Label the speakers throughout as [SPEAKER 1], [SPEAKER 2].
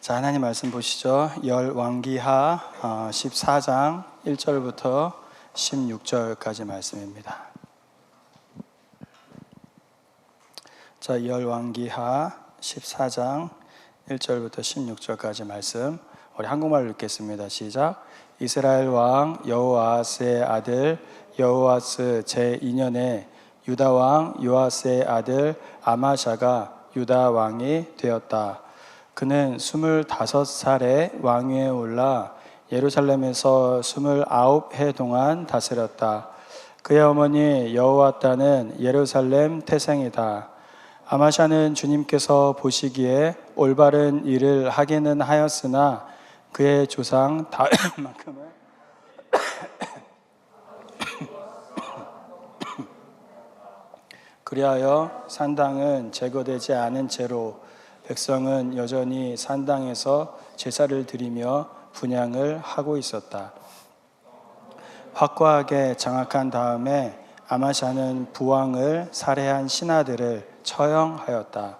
[SPEAKER 1] 자, 하나님 말씀 보시죠. 열 왕기하 어, 14장 1절부터 16절까지 말씀입니다. 자, 열 왕기하 14장 1절부터 16절까지 말씀. 우리 한국말로 읽겠습니다. 시작. 이스라엘 왕 여호아스의 아들 여호아스 제 2년에 유다 왕 요아스의 아들 아마샤가 유다 왕이 되었다. 그는 스물다섯 살에 왕위에 올라 예루살렘에서 스물아홉 해 동안 다스렸다. 그의 어머니 여호와따는 예루살렘 태생이다. 아마샤는 주님께서 보시기에 올바른 일을 하기는 하였으나 그의 조상 다윗만큼은 그리하여 산당은 제거되지 않은 채로 백성은 여전히 산당에서 제사를 드리며 분양을 하고 있었다. 확고하게 장악한 다음에 아마샤는 부왕을 살해한 신하들을 처형하였다.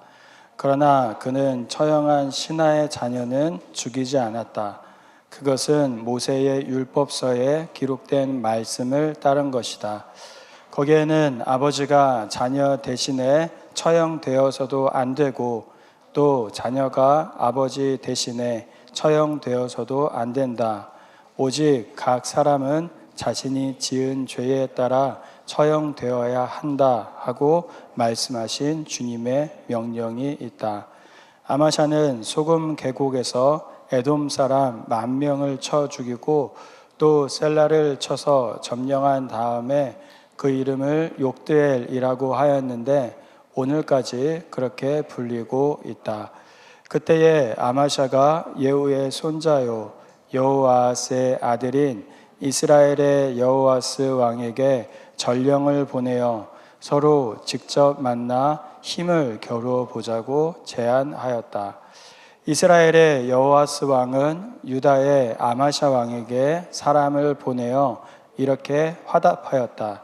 [SPEAKER 1] 그러나 그는 처형한 신하의 자녀는 죽이지 않았다. 그것은 모세의 율법서에 기록된 말씀을 따른 것이다. 거기에는 아버지가 자녀 대신에 처형되어서도 안 되고 또 자녀가 아버지 대신에 처형되어서도 안 된다. 오직 각 사람은 자신이 지은 죄에 따라 처형되어야 한다 하고 말씀하신 주님의 명령이 있다. 아마샤는 소금 계곡에서 에돔 사람 만 명을 쳐 죽이고 또 셀라를 쳐서 점령한 다음에 그 이름을 욕드엘이라고 하였는데 오늘까지 그렇게 불리고 있다. 그때에 아마샤가 예후의 손자요 여호아스의 아들인 이스라엘의 여호아스 왕에게 전령을 보내어 서로 직접 만나 힘을 겨루어 보자고 제안하였다. 이스라엘의 여호아스 왕은 유다의 아마샤 왕에게 사람을 보내어 이렇게 화답하였다.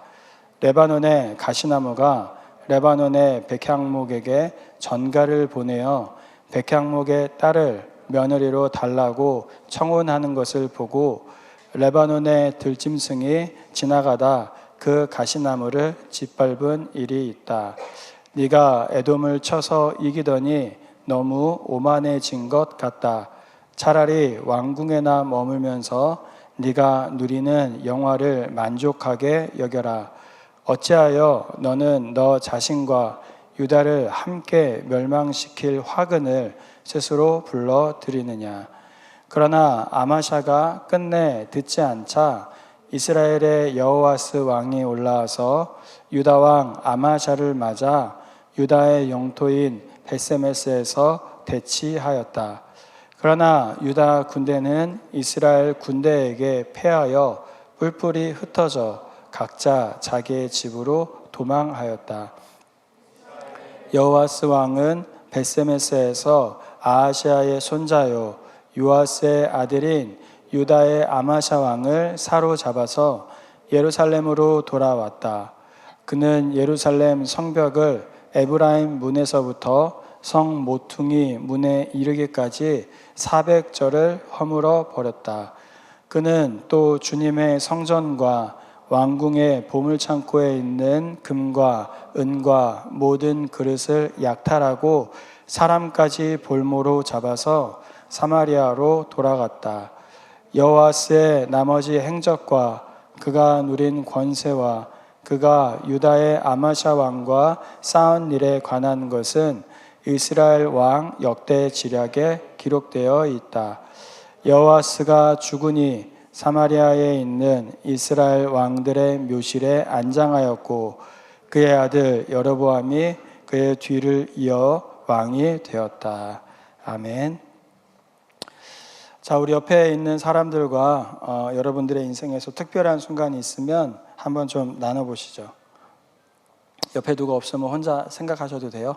[SPEAKER 1] 레바논의 가시나무가 레바논의 백향목에게 전가를 보내어 백향목의 딸을 며느리로 달라고 청혼하는 것을 보고 레바논의 들짐승이 지나가다 그 가시나무를 짓밟은 일이 있다. 네가 에돔을 쳐서 이기더니 너무 오만해진 것 같다. 차라리 왕궁에나 머물면서 네가 누리는 영화를 만족하게 여겨라. 어찌하여 너는 너 자신과 유다를 함께 멸망시킬 화근을 스스로 불러 드리느냐? 그러나 아마샤가 끝내 듣지 않자 이스라엘의 여호와스 왕이 올라와서 유다 왕 아마샤를 맞아 유다의 영토인 베세메스에서 대치하였다. 그러나 유다 군대는 이스라엘 군대에게 패하여 뿔뿔이 흩어져 각자 자기의 집으로 도망하였다. 여호와스 왕은 베세메스에서 아하시아의 손자요 요아스의 아들인 유다의 아마샤 왕을 사로잡아서 예루살렘으로 돌아왔다. 그는 예루살렘 성벽을 에브라임 문에서부터 성 모퉁이 문에 이르기까지 400절을 허물어 버렸다. 그는 또 주님의 성전과 왕궁의 보물창고에 있는 금과 은과 모든 그릇을 약탈하고 사람까지 볼모로 잡아서 사마리아로 돌아갔다. 여호와스의 나머지 행적과 그가 누린 권세와 그가 유다의 아마샤 왕과 싸운 일에 관한 것은 이스라엘 왕 역대 지략에 기록되어 있다. 여호와스가 죽으니 사마리아에 있는 이스라엘 왕들의 묘실에 안장하였고 그의 아들 여로보암이 그의 뒤를 이어 왕이 되었다. 아멘. 자, 우리 옆에 있는 사람들과 어, 여러분들의 인생에서 특별한 순간이 있으면 한번 좀 나눠보시죠. 옆에 누가 없으면 혼자 생각하셔도 돼요.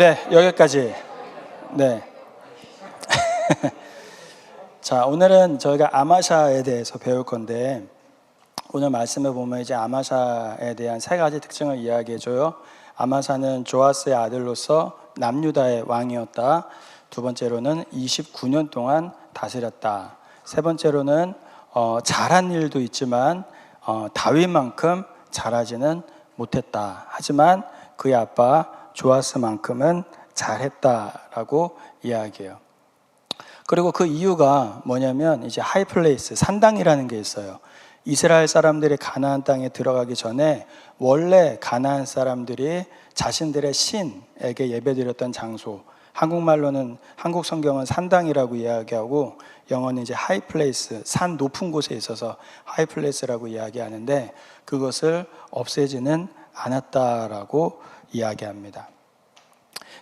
[SPEAKER 1] 네, 여기까지. 네. 자, 오늘은 저희가 아마샤에 대해서 배울 건데 오늘 말씀에 보면 이제 아마샤에 대한 세 가지 특징을 이야기해 줘요. 아마샤는 조아스의 아들로서 남유다의 왕이었다. 두 번째로는 29년 동안 다스렸다. 세 번째로는 어, 잘한 일도 있지만 어, 다윗만큼 잘하지는 못했다. 하지만 그의 아빠 조아스만큼은 잘했다라고 이야기해요. 그리고 그 이유가 뭐냐면 이제 하이플레이스 산당이라는 게 있어요. 이스라엘 사람들이 가나안 땅에 들어가기 전에 원래 가나안 사람들이 자신들의 신에게 예배드렸던 장소. 한국말로는 한국 성경은 산당이라고 이야기하고 영어는 이제 하이플레이스 산 높은 곳에 있어서 하이플레이스라고 이야기하는데 그것을 없애지는 않았다라고 이야기합니다.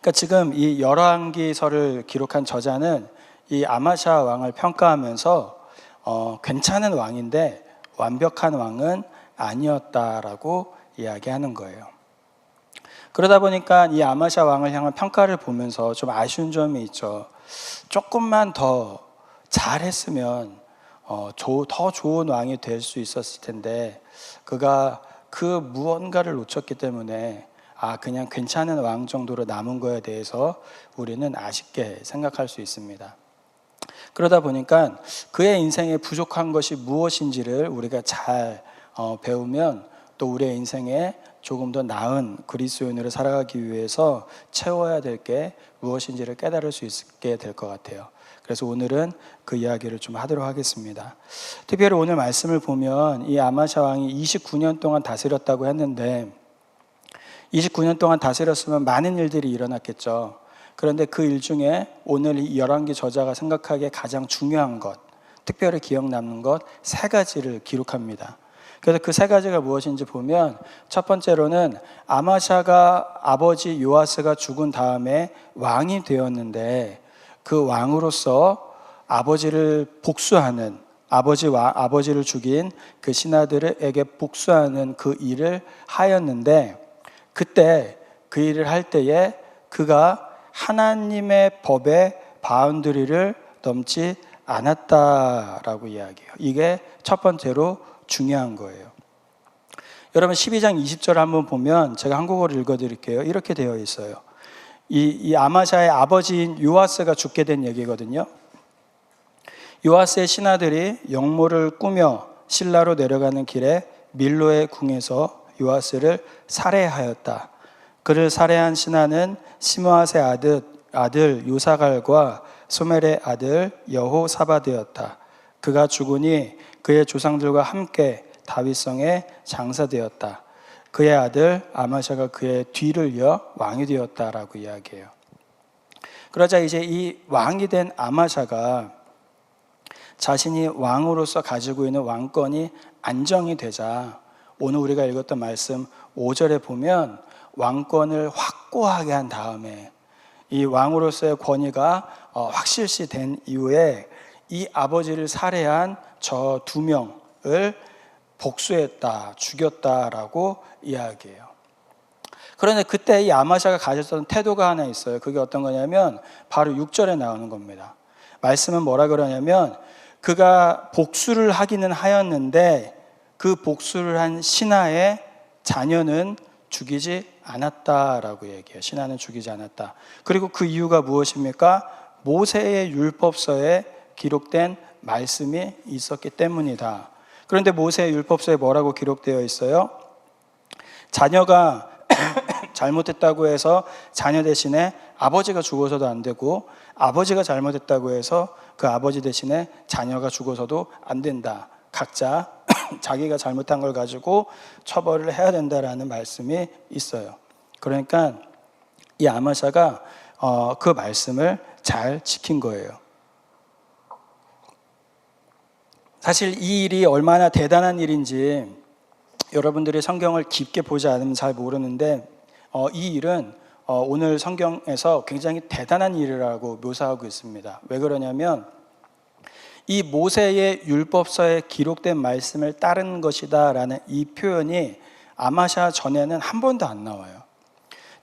[SPEAKER 1] 그러니까 지금 이 열왕기서를 기록한 저자는 이 아마샤 왕을 평가하면서 어, 괜찮은 왕인데 완벽한 왕은 아니었다라고 이야기하는 거예요. 그러다 보니까 이 아마샤 왕을 향한 평가를 보면서 좀 아쉬운 점이 있죠. 조금만 더 잘했으면 어, 조, 더 좋은 왕이 될 수 있었을 텐데 그가 그 무언가를 놓쳤기 때문에 아 그냥 괜찮은 왕 정도로 남은 거에 대해서 우리는 아쉽게 생각할 수 있습니다. 그러다 보니까 그의 인생에 부족한 것이 무엇인지를 우리가 잘 어, 배우면 또 우리의 인생에 조금 더 나은 그리스도인으로 살아가기 위해서 채워야 될 게 무엇인지를 깨달을 수 있게 될 것 같아요. 그래서 오늘은 그 이야기를 좀 하도록 하겠습니다. 특별히 오늘 말씀을 보면 이 아마샤 왕이 29년 동안 다스렸다고 했는데 29년 동안 다스렸으면 많은 일들이 일어났겠죠. 그런데 그 일 중에 오늘 이 열왕기 저자가 생각하기에 가장 중요한 것, 특별히 기억 남는 것 세 가지를 기록합니다. 그래서 그 세 가지가 무엇인지 보면 첫 번째로는 아마샤가 아버지 요아스가 죽은 다음에 왕이 되었는데 그 왕으로서 아버지를 복수하는 아버지와 아버지를 죽인 그 신하들에게 복수하는 그 일을 하였는데 그때 그 일을 할 때에 그가 하나님의 법의 바운드리를 넘지 않았다라고 이야기해요. 이게 첫 번째로 중요한 거예요. 여러분 12장 20절 한번 보면 제가 한국어로 읽어 드릴게요. 이렇게 되어 있어요. 이, 이 아마샤의 아버지인 요아스가 죽게 된 얘기거든요. 요아스의 신하들이 영모를 꾸며 신라로 내려가는 길에 밀로의 궁에서 요아스를 살해하였다. 그를 살해한 신하는 시므아의 아들, 아들 요사갈과 소멜의 아들 여호사바드였다. 그가 죽으니 그의 조상들과 함께 다윗성에 장사되었다. 그의 아들 아마샤가 그의 뒤를 이어 왕이 되었다라고 이야기해요. 그러자 이제 이 왕이 된 아마샤가 자신이 왕으로서 가지고 있는 왕권이 안정이 되자 오늘 우리가 읽었던 말씀 5절에 보면 왕권을 확고하게 한 다음에 이 왕으로서의 권위가 어, 확실시 된 이후에 이 아버지를 살해한 저 두 명을 복수했다, 죽였다라고 이야기해요. 그런데 그때 이 아마샤가 가졌던 태도가 하나 있어요. 그게 어떤 거냐면 바로 6절에 나오는 겁니다. 말씀은 뭐라 그러냐면 그가 복수를 하기는 하였는데 그 복수를 한 신하의 자녀는 죽이지 않았다라고 얘기해요. 신하는 죽이지 않았다. 그리고 그 이유가 무엇입니까? 모세의 율법서에 기록된 말씀이 있었기 때문이다. 그런데 모세의 율법서에 뭐라고 기록되어 있어요? 자녀가 잘못했다고 해서 자녀 대신에 아버지가 죽어서도 안 되고 아버지가 잘못했다고 해서 그 아버지 대신에 자녀가 죽어서도 안 된다. 각자 자기가 잘못한 걸 가지고 처벌을 해야 된다라는 말씀이 있어요. 그러니까 이 아마샤가 어, 그 말씀을 잘 지킨 거예요. 사실 이 일이 얼마나 대단한 일인지 여러분들이 성경을 깊게 보지 않으면 잘 모르는데 어, 이 일은 어, 오늘 성경에서 굉장히 대단한 일이라고 묘사하고 있습니다. 왜 그러냐면 이 모세의 율법서에 기록된 말씀을 따른 것이다라는 이 표현이 아마샤 전에는 한 번도 안 나와요.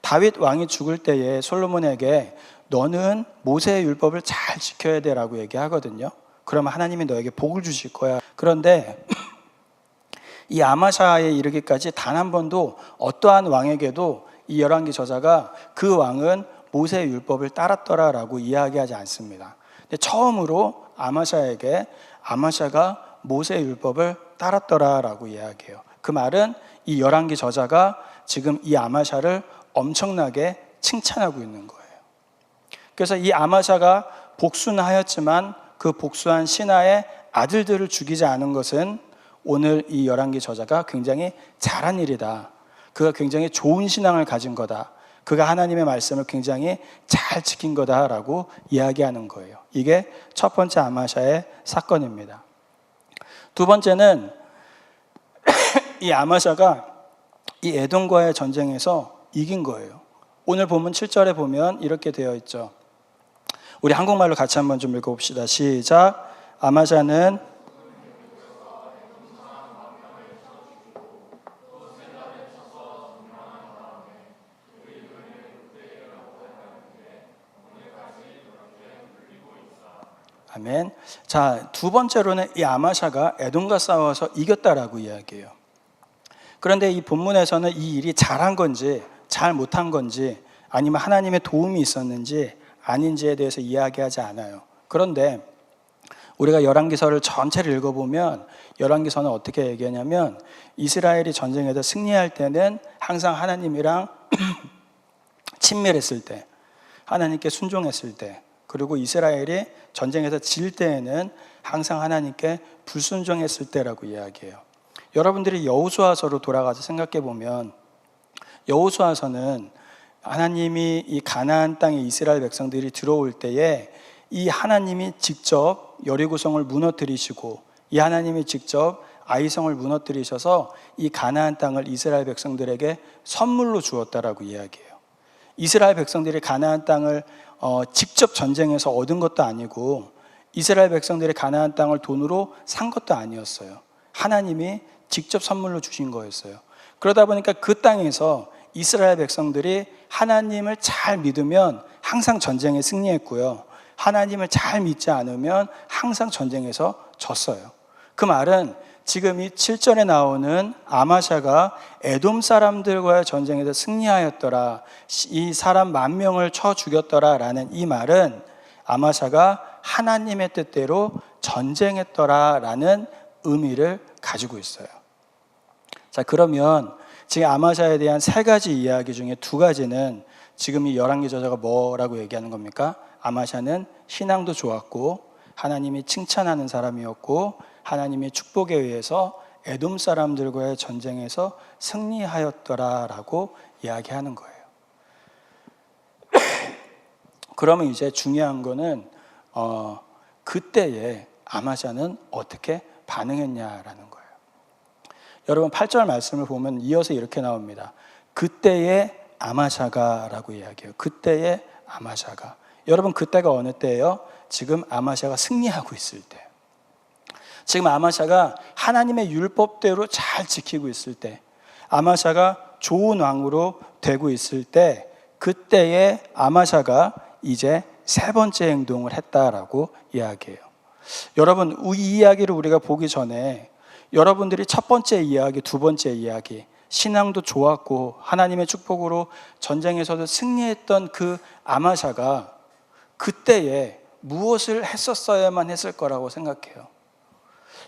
[SPEAKER 1] 다윗 왕이 죽을 때에 솔로몬에게 너는 모세의 율법을 잘 지켜야 돼라고 얘기하거든요. 그러면 하나님이 너에게 복을 주실 거야. 그런데 이 아마샤에 이르기까지 단 한 번도 어떠한 왕에게도 이 열왕기 저자가 그 왕은 모세의 율법을 따랐더라라고 이야기하지 않습니다. 근데 처음으로 아마샤에게 아마샤가 모세의 율법을 따랐더라라고 이야기해요. 그 말은 이 열왕기 저자가 지금 이 아마샤를 엄청나게 칭찬하고 있는 거예요. 그래서 이 아마샤가 복수는 하였지만 그 복수한 신하의 아들들을 죽이지 않은 것은 오늘 이 열왕기 저자가 굉장히 잘한 일이다. 그가 굉장히 좋은 신앙을 가진 거다. 그가 하나님의 말씀을 굉장히 잘 지킨 거다라고 이야기하는 거예요. 이게 첫 번째 아마샤의 사건입니다. 두 번째는 이 아마샤가 이 에돔과의 전쟁에서 이긴 거예요. 오늘 본문 7절에 보면 이렇게 되어 있죠. 우리 한국말로 같이 한번 좀 읽어봅시다. 시작. 아마샤는 아멘. 자, 두 번째로는 이 아마샤가 에돔과 싸워서 이겼다라고 이야기해요. 그런데 이 본문에서는 이 일이 잘한 건지 잘 못한 건지 아니면 하나님의 도움이 있었는지 아닌지에 대해서 이야기하지 않아요. 그런데 우리가 열왕기서를 전체를 읽어보면 열왕기서는 어떻게 얘기하냐면 이스라엘이 전쟁에서 승리할 때는 항상 하나님이랑 친밀했을 때, 하나님께 순종했을 때, 그리고 이스라엘이 전쟁에서 질 때에는 항상 하나님께 불순종했을 때라고 이야기해요. 여러분들이 여호수아서로 돌아가서 생각해 보면 여호수아서는 하나님이 이 가나안 땅에 이스라엘 백성들이 들어올 때에 이 하나님이 직접 여리고성을 무너뜨리시고 이 하나님이 직접 아이성을 무너뜨리셔서 이 가나안 땅을 이스라엘 백성들에게 선물로 주었다라고 이야기해요. 이스라엘 백성들이 가나안 땅을 어, 직접 전쟁에서 얻은 것도 아니고 이스라엘 백성들이 가나안 땅을 돈으로 산 것도 아니었어요. 하나님이 직접 선물로 주신 거였어요. 그러다 보니까 그 땅에서 이스라엘 백성들이 하나님을 잘 믿으면 항상 전쟁에 승리했고요. 하나님을 잘 믿지 않으면 항상 전쟁에서 졌어요. 그 말은 지금 이 7절에 나오는 아마샤가 에돔 사람들과의 전쟁에서 승리하였더라. 이 사람 만 명을 쳐 죽였더라라는 이 말은 아마샤가 하나님의 뜻대로 전쟁했더라라는 의미를 가지고 있어요. 자, 그러면 지금 아마샤에 대한 세 가지 이야기 중에 두 가지는 지금 이 열왕기 저자가 뭐라고 얘기하는 겁니까? 아마샤는 신앙도 좋았고 하나님이 칭찬하는 사람이었고 하나님의 축복에 의해서 에돔 사람들과의 전쟁에서 승리하였더라라고 이야기하는 거예요. 그러면 이제 중요한 거는 어, 그때에 아마샤는 어떻게 반응했냐라는 거예요. 여러분 8절 말씀을 보면 이어서 이렇게 나옵니다. 그때의 아마샤가라고 이야기해요. 그때의 아마샤가. 여러분 그때가 어느 때예요? 지금 아마샤가 승리하고 있을 때. 지금 아마샤가 하나님의 율법대로 잘 지키고 있을 때, 아마샤가 좋은 왕으로 되고 있을 때, 그때의 아마샤가 이제 세 번째 행동을 했다라고 이야기해요. 여러분, 이 이야기를 우리가 보기 전에 여러분들이 첫 번째 이야기, 두 번째 이야기, 신앙도 좋았고 하나님의 축복으로 전쟁에서도 승리했던 그 아마샤가 그때에 무엇을 했었어야만 했을 거라고 생각해요.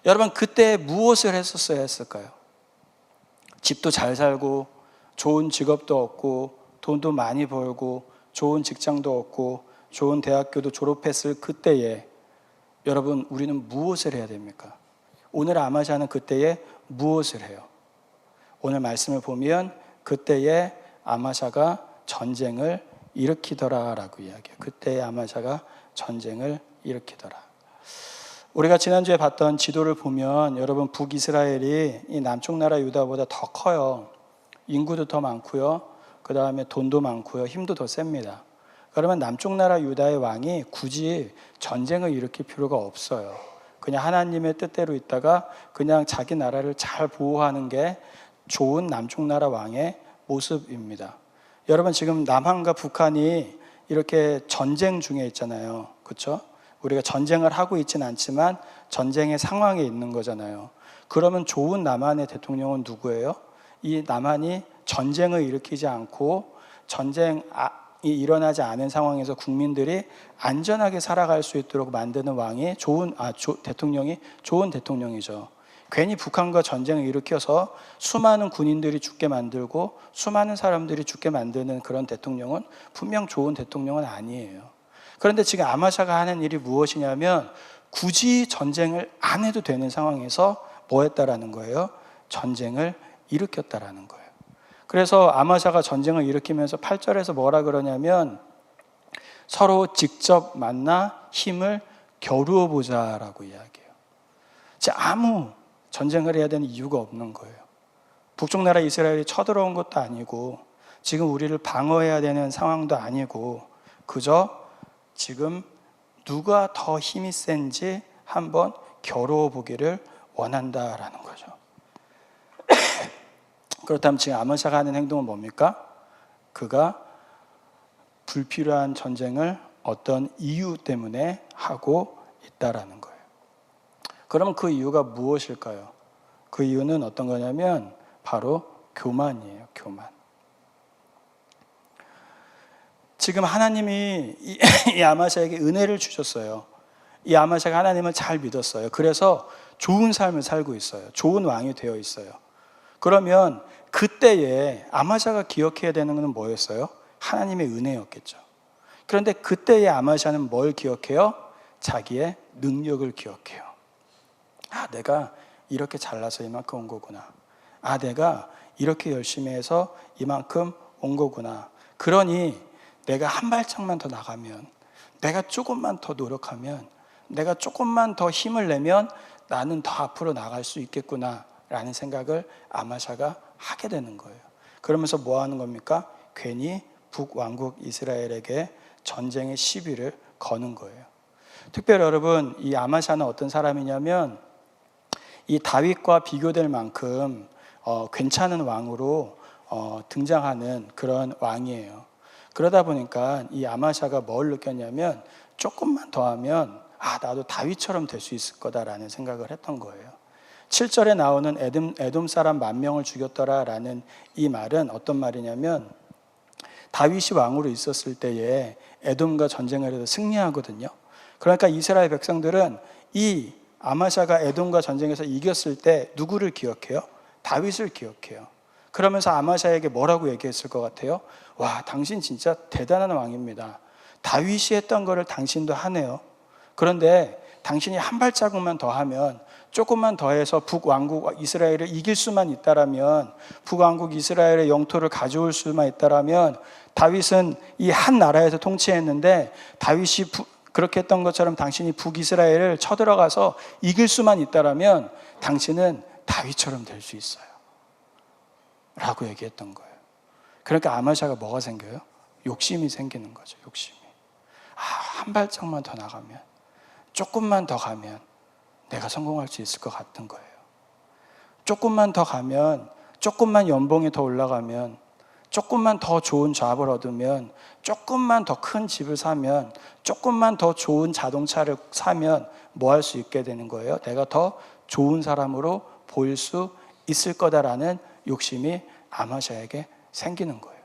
[SPEAKER 1] 여러분 그때 무엇을 했었어야 했을까요? 집도 잘 살고 좋은 직업도 얻고 돈도 많이 벌고 좋은 직장도 얻고 좋은 대학교도 졸업했을 그때에 여러분 우리는 무엇을 해야 됩니까? 오늘 아마샤는 그때에 무엇을 해요? 오늘 말씀을 보면 그때에 아마샤가 전쟁을 일으키더라라고 이야기해요. 그때에 아마샤가 전쟁을 일으키더라. 우리가 지난주에 봤던 지도를 보면 여러분 북이스라엘이 이 남쪽 나라 유다보다 더 커요. 인구도 더 많고요. 그 다음에 돈도 많고요. 힘도 더 셉니다. 그러면 남쪽 나라 유다의 왕이 굳이 전쟁을 일으킬 필요가 없어요. 그냥 하나님의 뜻대로 있다가 그냥 자기 나라를 잘 보호하는 게 좋은 남쪽 나라 왕의 모습입니다. 여러분 지금 남한과 북한이 이렇게 전쟁 중에 있잖아요. 그렇죠? 우리가 전쟁을 하고 있지는 않지만 전쟁의 상황에 있는 거잖아요. 그러면 좋은 남한의 대통령은 누구예요? 이 남한이 전쟁을 일으키지 않고 전쟁이 일어나지 않은 상황에서 국민들이 안전하게 살아갈 수 있도록 만드는 왕이 좋은 아 조, 대통령이 좋은 대통령이죠. 괜히 북한과 전쟁을 일으켜서 수많은 군인들이 죽게 만들고 수많은 사람들이 죽게 만드는 그런 대통령은 분명 좋은 대통령은 아니에요. 그런데 지금 아마샤가 하는 일이 무엇이냐면 굳이 전쟁을 안 해도 되는 상황에서 뭐 했다라는 거예요? 전쟁을 일으켰다라는 거예요. 그래서 아마샤가 전쟁을 일으키면서 8절에서 뭐라 그러냐면 서로 직접 만나 힘을 겨루어 보자라고 이야기해요. 아무 전쟁을 해야 되는 이유가 없는 거예요. 북쪽 나라 이스라엘이 쳐들어온 것도 아니고 지금 우리를 방어해야 되는 상황도 아니고 그저 지금 누가 더 힘이 센지 한번 겨루어 보기를 원한다라는 거죠. 그렇다면 지금 아모샤가 하는 행동은 뭡니까? 그가 불필요한 전쟁을 어떤 이유 때문에 하고 있다라는 거예요. 그럼 그 이유가 무엇일까요? 그 이유는 어떤 거냐면 바로 교만이에요. 교만. 지금 하나님이 이, 이 아마샤에게 은혜를 주셨어요. 이 아마샤가 하나님을 잘 믿었어요. 그래서 좋은 삶을 살고 있어요. 좋은 왕이 되어 있어요. 그러면 그때에 아마샤가 기억해야 되는 것은 뭐였어요? 하나님의 은혜였겠죠. 그런데 그때의 아마샤는 뭘 기억해요? 자기의 능력을 기억해요. 아, 내가 이렇게 잘나서 이만큼 온 거구나. 아, 내가 이렇게 열심히 해서 이만큼 온 거구나. 그러니 내가 한 발짝만 더 나가면, 내가 조금만 더 노력하면, 내가 조금만 더 힘을 내면 나는 더 앞으로 나갈 수 있겠구나. 라는 생각을 아마샤가 하게 되는 거예요. 그러면서 뭐 하는 겁니까? 괜히 북왕국 이스라엘에게 전쟁의 시비를 거는 거예요. 특별히 여러분, 이 아마샤는 어떤 사람이냐면 이 다윗과 비교될 만큼 어, 괜찮은 왕으로 어, 등장하는 그런 왕이에요. 그러다 보니까 이 아마샤가 뭘 느꼈냐면 조금만 더 하면 아, 나도 다윗처럼 될 수 있을 거다라는 생각을 했던 거예요. 7절에 나오는 에돔, 에돔 사람 만 명을 죽였더라라는 이 말은 어떤 말이냐면 다윗이 왕으로 있었을 때에 에돔과 전쟁을 해서 승리하거든요. 그러니까 이스라엘 백성들은 이 아마샤가 에돔과 전쟁에서 이겼을 때 누구를 기억해요? 다윗을 기억해요. 그러면서 아마샤에게 뭐라고 얘기했을 것 같아요? 와, 당신 진짜 대단한 왕입니다. 다윗이 했던 거를 당신도 하네요. 그런데 당신이 한 발자국만 더 하면 조금만 더 해서 북왕국 이스라엘을 이길 수만 있다라면 북왕국 이스라엘의 영토를 가져올 수만 있다라면 다윗은 이 한 나라에서 통치했는데 다윗이 부, 그렇게 했던 것처럼 당신이 북이스라엘을 쳐들어가서 이길 수만 있다라면 당신은 다윗처럼 될 수 있어요. 라고 얘기했던 거예요. 그러니까 아마샤가 뭐가 생겨요? 욕심이 생기는 거죠. 욕심이. 아, 한 발짝만 더 나가면, 조금만 더 가면 내가 성공할 수 있을 것 같은 거예요. 조금만 더 가면, 조금만 연봉이 더 올라가면, 조금만 더 좋은 잡을 얻으면, 조금만 더 큰 집을 사면, 조금만 더 좋은 자동차를 사면 뭐 할 수 있게 되는 거예요? 내가 더 좋은 사람으로 보일 수 있을 거다라는 욕심이 아마샤에게 생기는 거예요.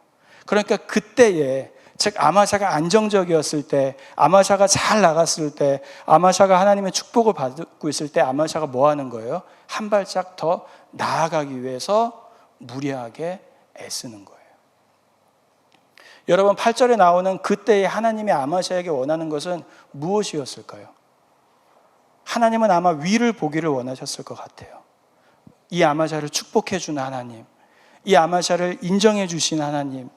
[SPEAKER 1] 그러니까 그때에 즉 아마샤가 안정적이었을 때, 아마샤가 잘 나갔을 때, 아마샤가 하나님의 축복을 받고 있을 때 아마샤가 뭐 하는 거예요? 한 발짝 더 나아가기 위해서 무리하게 애쓰는 거예요. 여러분 8절에 나오는 그때의 하나님의 아마샤에게 원하는 것은 무엇이었을까요? 하나님은 아마 위를 보기를 원하셨을 것 같아요. 이 아마샤를 축복해 주는 하나님, 이 아마샤를 인정해 주신 하나님,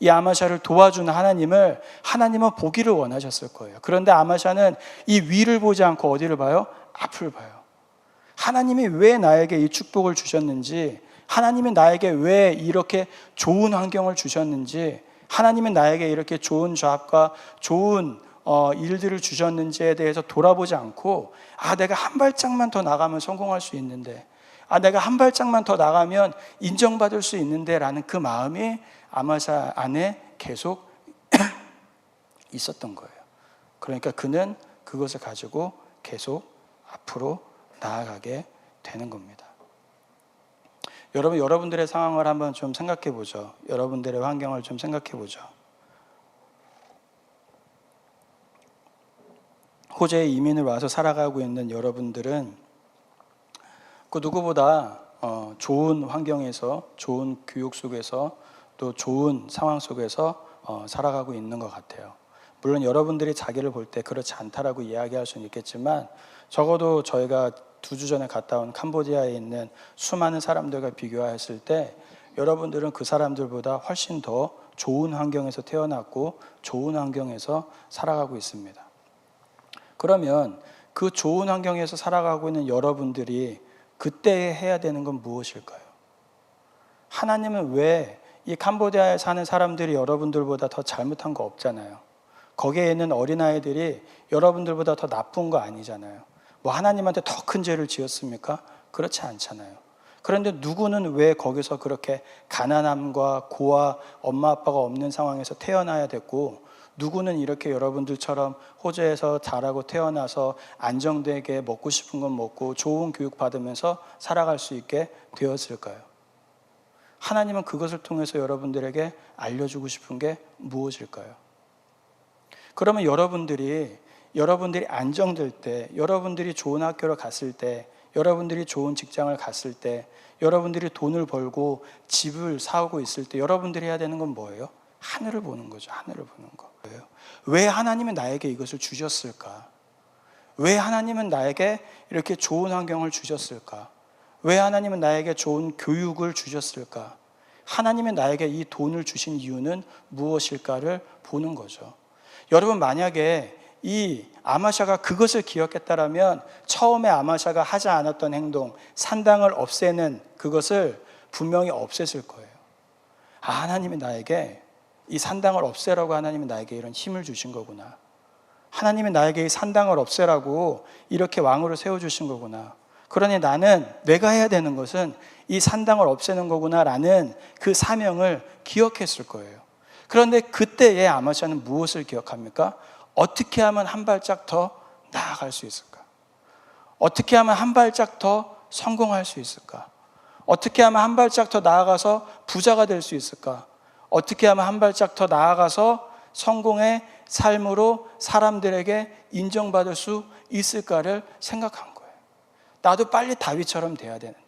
[SPEAKER 1] 이 아마샤를 도와주는 하나님을 하나님은 보기를 원하셨을 거예요. 그런데 아마샤는 이 위를 보지 않고 어디를 봐요? 앞을 봐요. 하나님이 왜 나에게 이 축복을 주셨는지, 하나님이 나에게 왜 이렇게 좋은 환경을 주셨는지, 하나님이 나에게 이렇게 좋은 조합과 좋은 어, 일들을 주셨는지에 대해서 돌아보지 않고, 아, 내가 한 발짝만 더 나가면 성공할 수 있는데, 아, 내가 한 발짝만 더 나가면 인정받을 수 있는데, 라는 그 마음이 아마사 안에 계속 있었던 거예요. 그러니까 그는 그것을 가지고 계속 앞으로 나아가게 되는 겁니다. 여러분, 여러분들의 상황을 한번 좀 생각해 보죠. 여러분들의 환경을 좀 생각해 보죠. 호주에 이민을 와서 살아가고 있는 여러분들은 그 누구보다 어, 좋은 환경에서, 좋은 교육 속에서, 또 좋은 상황 속에서 어, 살아가고 있는 것 같아요. 물론 여러분들이 자기를 볼 때 그렇지 않다라고 이야기할 수는 있겠지만 적어도 저희가 두 주 전에 갔다 온 캄보디아에 있는 수많은 사람들과 비교했을 때 여러분들은 그 사람들보다 훨씬 더 좋은 환경에서 태어났고 좋은 환경에서 살아가고 있습니다. 그러면 그 좋은 환경에서 살아가고 있는 여러분들이 그때 해야 되는 건 무엇일까요? 하나님은 왜 이 캄보디아에 사는 사람들이 여러분들보다 더 잘못한 거 없잖아요. 거기에 있는 어린아이들이 여러분들보다 더 나쁜 거 아니잖아요. 뭐 하나님한테 더 큰 죄를 지었습니까? 그렇지 않잖아요. 그런데 누구는 왜 거기서 그렇게 가난함과 고아, 엄마 아빠가 없는 상황에서 태어나야 됐고, 누구는 이렇게 여러분들처럼 호주에서 자라고 태어나서 안정되게 먹고 싶은 건 먹고 좋은 교육 받으면서 살아갈 수 있게 되었을까요? 하나님은 그것을 통해서 여러분들에게 알려주고 싶은 게 무엇일까요? 그러면 여러분들이 여러분들이 안정될 때, 여러분들이 좋은 학교를 갔을 때, 여러분들이 좋은 직장을 갔을 때, 여러분들이 돈을 벌고 집을 사오고 있을 때 여러분들이 해야 되는 건 뭐예요? 하늘을 보는 거죠. 하늘을 보는 거예요. 왜 하나님은 나에게 이것을 주셨을까? 왜 하나님은 나에게 이렇게 좋은 환경을 주셨을까? 왜 하나님은 나에게 좋은 교육을 주셨을까? 하나님은 나에게 이 돈을 주신 이유는 무엇일까를 보는 거죠. 여러분 만약에 이 아마샤가 그것을 기억했다라면 처음에 아마샤가 하지 않았던 행동, 산당을 없애는 그것을 분명히 없앴을 거예요. 아, 하나님이 나에게 이 산당을 없애라고 하나님이 나에게 이런 힘을 주신 거구나. 하나님이 나에게 이 산당을 없애라고 이렇게 왕으로 세워주신 거구나. 그러니 나는 내가 해야 되는 것은 이 산당을 없애는 거구나라는 그 사명을 기억했을 거예요. 그런데 그때의 아마샤는 무엇을 기억합니까? 어떻게 하면 한 발짝 더 나아갈 수 있을까? 어떻게 하면 한 발짝 더 성공할 수 있을까? 어떻게 하면 한 발짝 더 나아가서 부자가 될 수 있을까? 어떻게 하면 한 발짝 더 나아가서 성공의 삶으로 사람들에게 인정받을 수 있을까를 생각한 거예요. 나도 빨리 다윗처럼 돼야 되는데.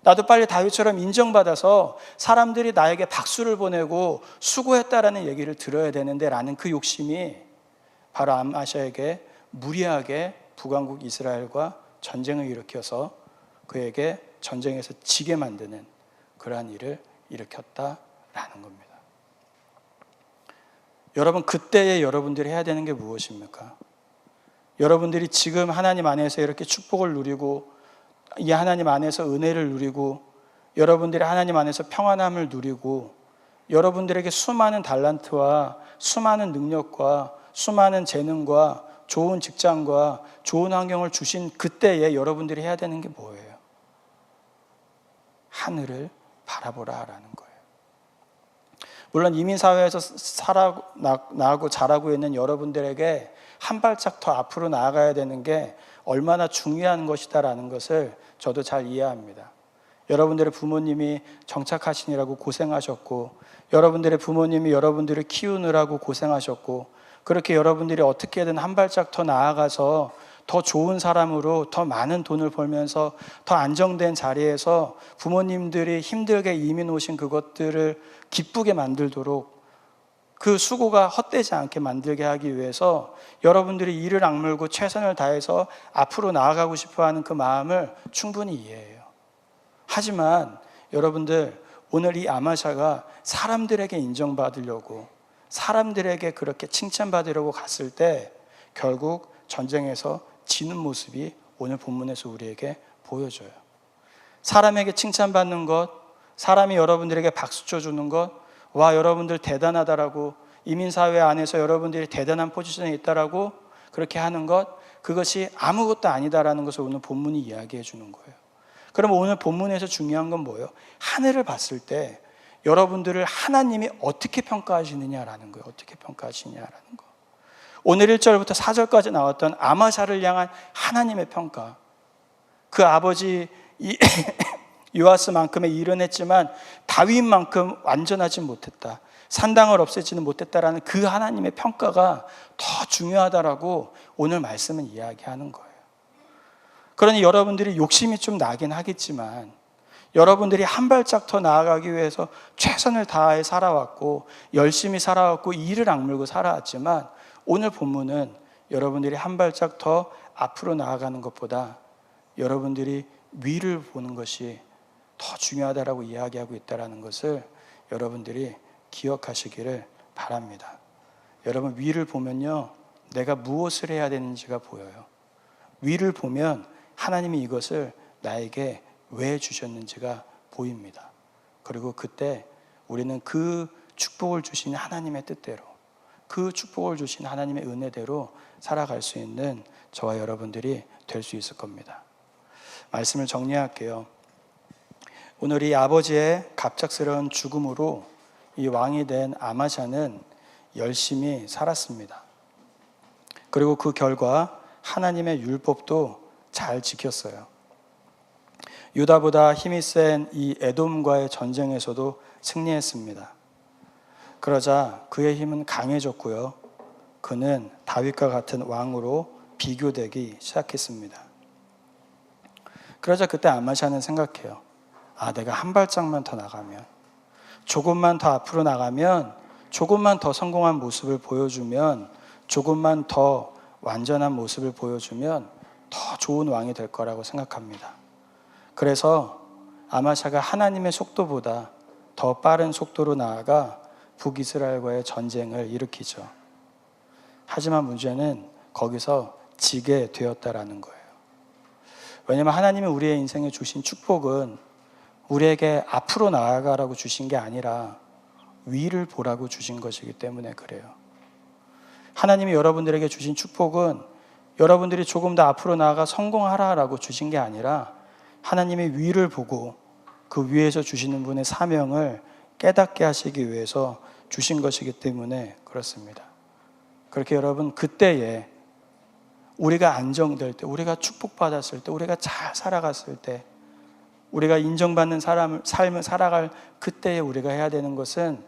[SPEAKER 1] 나도 빨리 다윗처럼 인정받아서 사람들이 나에게 박수를 보내고 수고했다라는 얘기를 들어야 되는데 라는 그 욕심이 바로 암아샤에게 무리하게 북왕국 이스라엘과 전쟁을 일으켜서 그에게 전쟁에서 지게 만드는 그러한 일을 일으켰다 라는 겁니다. 여러분 그때에 여러분들이 해야 되는 게 무엇입니까? 여러분들이 지금 하나님 안에서 이렇게 축복을 누리고 이 하나님 안에서 은혜를 누리고 여러분들이 하나님 안에서 평안함을 누리고 여러분들에게 수많은 달란트와 수많은 능력과 수많은 재능과 좋은 직장과 좋은 환경을 주신 그때에 여러분들이 해야 되는 게 뭐예요? 하늘을 바라보라 라는 거예요. 물론 이민사회에서 살아, 나고 자라고 있는 여러분들에게 한 발짝 더 앞으로 나아가야 되는 게 얼마나 중요한 것이다라는 것을 저도 잘 이해합니다. 여러분들의 부모님이 정착하시느라고 고생하셨고, 여러분들의 부모님이 여러분들을 키우느라고 고생하셨고, 그렇게 여러분들이 어떻게든 한 발짝 더 나아가서 더 좋은 사람으로 더 많은 돈을 벌면서 더 안정된 자리에서 부모님들이 힘들게 이민 오신 그것들을 기쁘게 만들도록 그 수고가 헛되지 않게 만들게 하기 위해서 여러분들이 이를 악물고 최선을 다해서 앞으로 나아가고 싶어 하는 그 마음을 충분히 이해해요. 하지만 여러분들 오늘 이 아마샤가 사람들에게 인정받으려고 사람들에게 그렇게 칭찬받으려고 갔을 때 결국 전쟁에서 지는 모습이 오늘 본문에서 우리에게 보여줘요. 사람에게 칭찬받는 것, 사람이 여러분들에게 박수 쳐주는 것, 와, 여러분들 대단하다라고 이민사회 안에서 여러분들이 대단한 포지션에 있다라고 그렇게 하는 것, 그것이 아무것도 아니다라는 것을 오늘 본문이 이야기해 주는 거예요. 그럼 오늘 본문에서 중요한 건 뭐예요? 하늘을 봤을 때 여러분들을 하나님이 어떻게 평가하시느냐라는 거예요. 어떻게 평가하시냐라는 거. 오늘 1절부터 4절까지 나왔던 아마샤를 향한 하나님의 평가. 그 아버지 이- 요아스만큼의 일은 했지만 다윗만큼 완전하지 못했다. 산당을 없애지는 못했다라는 그 하나님의 평가가 더 중요하다라고 오늘 말씀은 이야기하는 거예요. 그러니 여러분들이 욕심이 좀 나긴 하겠지만 여러분들이 한 발짝 더 나아가기 위해서 최선을 다해 살아왔고 열심히 살아왔고 이를 악물고 살아왔지만 오늘 본문은 여러분들이 한 발짝 더 앞으로 나아가는 것보다 여러분들이 위를 보는 것이 더 중요하다라고 이야기하고 있다라는 것을 여러분들이 기억하시기를 바랍니다. 여러분 위를 보면요. 내가 무엇을 해야 되는지가 보여요. 위를 보면 하나님이 이것을 나에게 왜 주셨는지가 보입니다. 그리고 그때 우리는 그 축복을 주신 하나님의 뜻대로 그 축복을 주신 하나님의 은혜대로 살아갈 수 있는 저와 여러분들이 될 수 있을 겁니다. 말씀을 정리할게요. 오늘 이 아버지의 갑작스러운 죽음으로 이 왕이 된 아마샤는 열심히 살았습니다. 그리고 그 결과 하나님의 율법도 잘 지켰어요. 유다보다 힘이 센 이 에돔과의 전쟁에서도 승리했습니다. 그러자 그의 힘은 강해졌고요. 그는 다윗과 같은 왕으로 비교되기 시작했습니다. 그러자 그때 아마샤는 생각해요. 아, 내가 한 발짝만 더 나가면, 조금만 더 앞으로 나가면, 조금만 더 성공한 모습을 보여주면, 조금만 더 완전한 모습을 보여주면 더 좋은 왕이 될 거라고 생각합니다. 그래서 아마샤가 하나님의 속도보다 더 빠른 속도로 나아가 북이스라엘과의 전쟁을 일으키죠. 하지만 문제는 거기서 지게 되었다라는 거예요. 왜냐하면 하나님이 우리의 인생에 주신 축복은 우리에게 앞으로 나아가라고 주신 게 아니라 위를 보라고 주신 것이기 때문에 그래요. 하나님이 여러분들에게 주신 축복은 여러분들이 조금 더 앞으로 나아가 성공하라라고 주신 게 아니라 하나님의 위를 보고 그 위에서 주시는 분의 사명을 깨닫게 하시기 위해서 주신 것이기 때문에 그렇습니다. 그렇게 여러분 그때에 우리가 안정될 때, 우리가 축복받았을 때, 우리가 잘 살아갔을 때, 우리가 인정받는 사람, 삶을 살아갈 그때에 우리가 해야 되는 것은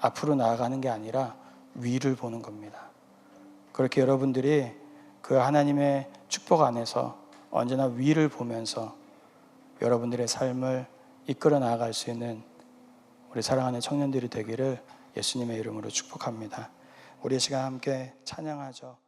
[SPEAKER 1] 앞으로 나아가는 게 아니라 위를 보는 겁니다. 그렇게 여러분들이 그 하나님의 축복 안에서 언제나 위를 보면서 여러분들의 삶을 이끌어 나아갈 수 있는 우리 사랑하는 청년들이 되기를 예수님의 이름으로 축복합니다. 우리 시간 함께 찬양하죠.